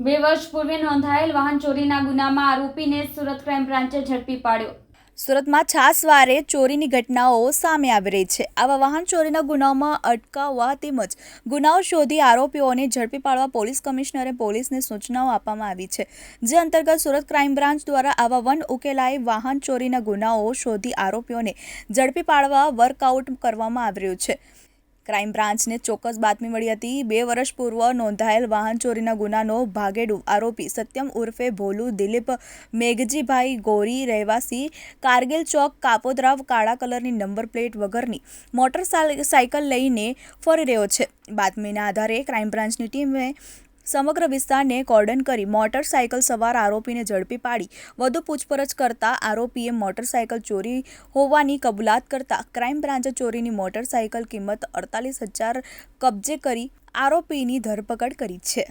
બે વર્ષ પૂર્વે નોંધાયેલ વાહન ચોરીના ગુનામાં આરોપીને સુરત ક્રાઇમ બ્રાન્ચે ઝડપી પાડ્યો. સુરતમાં છાસવારે ચોરીની ઘટનાઓ સામે આવી રહી છે. આવા વાહન ચોરીના ગુનાઓમાં અટકાવવા તેમજ ગુનાઓ શોધી આરોપીઓને ઝડપી પાડવા પોલીસ કમિશનરે પોલીસને સૂચનાઓ આપવામાં આવી છે. જે અંતર્ગત સુરત ક્રાઇમ બ્રાન્ચ દ્વારા આવા વન ઉકેલાઈ વાહન ચોરીના ગુનાઓ શોધી આરોપીઓને ઝડપી પાડવા વર્કઆઉટ કરવામાં આવી રહ્યું છે. ક્રાઇમ બ્રાન્ચને ચોક્કસ બાતમી મળી હતી. બે વર્ષ પૂર્વ નોંધાયેલ વાહન ચોરીના ગુનાનો ભાગેડુ આરોપી સત્યમ ઉર્ફે ભોલુ દિલીપ મેઘજીભાઈ ગોરી રહેવાસી કારગિલ ચોક, કાપોદ્રાવ કાળા કલરની નંબર પ્લેટ વગરની મોટર સાયકલ લઈને ફરી રહ્યો છે. બાતમીના આધારે ક્રાઇમ બ્રાન્ચની ટીમે સમગ્ર વિસ્તારને કોર્ડન કરી મોટરસાયકલ સવાર આરોપીને ઝડપી પાડી. વધુ પૂછપરછ કરતા આરોપીએ મોટરસાયકલ ચોરી હોવાની કબૂલાત કરતા ક્રાઇમ બ્રાન્ચે ચોરીની મોટરસાયકલ કિંમત અડતાલીસ હજાર કબજે કરી આરોપીની ધરપકડ કરી છે.